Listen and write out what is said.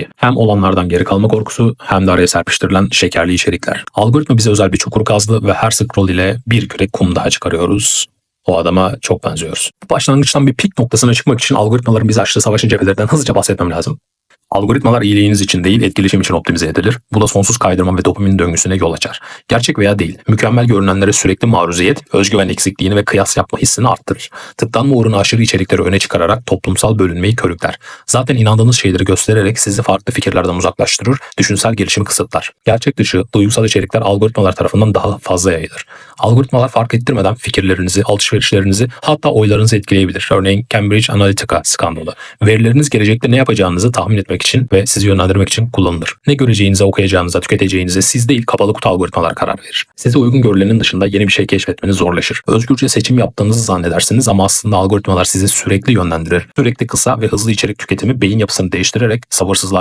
çelişki. Hem olanlardan geri kalma korkusu hem de araya serpiştirilen şekerli içerikler. Algoritma bize özel bir çukur kazdı ve her scroll ile bir kürek kum daha çıkarıyoruz. O adama çok benziyoruz. Başlangıçtan bir pik noktasına çıkmak için algoritmaların bize açtığı savaşın cephelerinden hızlıca bahsetmem lazım. Algoritmalar iyiliğiniz için değil, etkileşim için optimize edilir. Bu da sonsuz kaydırma ve dopamin döngüsüne yol açar. Gerçek veya değil, mükemmel görünenlere sürekli maruziyet, özgüven eksikliğini ve kıyas yapma hissini arttırır. Tıklanma uğruna aşırı içerikleri öne çıkararak toplumsal bölünmeyi körükler. Zaten inandığınız şeyleri göstererek sizi farklı fikirlerden uzaklaştırır, düşünsel gelişimi kısıtlar. Gerçek dışı, duygusal içerikler algoritmalar tarafından daha fazla yayılır. Algoritmalar fark ettirmeden fikirlerinizi, alışverişlerinizi hatta oylarınızı etkileyebilir. Örneğin Cambridge Analytica skandalı. Verileriniz gelecekte ne yapacağınızı tahmin etmek için ve sizi yönlendirmek için kullanılır. Ne göreceğinize, okuyacağınıza, tüketeceğinize siz değil kapalı kutu algoritmalar karar verir. Size uygun görülenin dışında yeni bir şey keşfetmeniz zorlaşır. Özgürce seçim yaptığınızı zannedersiniz ama aslında algoritmalar sizi sürekli yönlendirir. Sürekli kısa ve hızlı içerik tüketimi beyin yapısını değiştirerek sabırsızlığa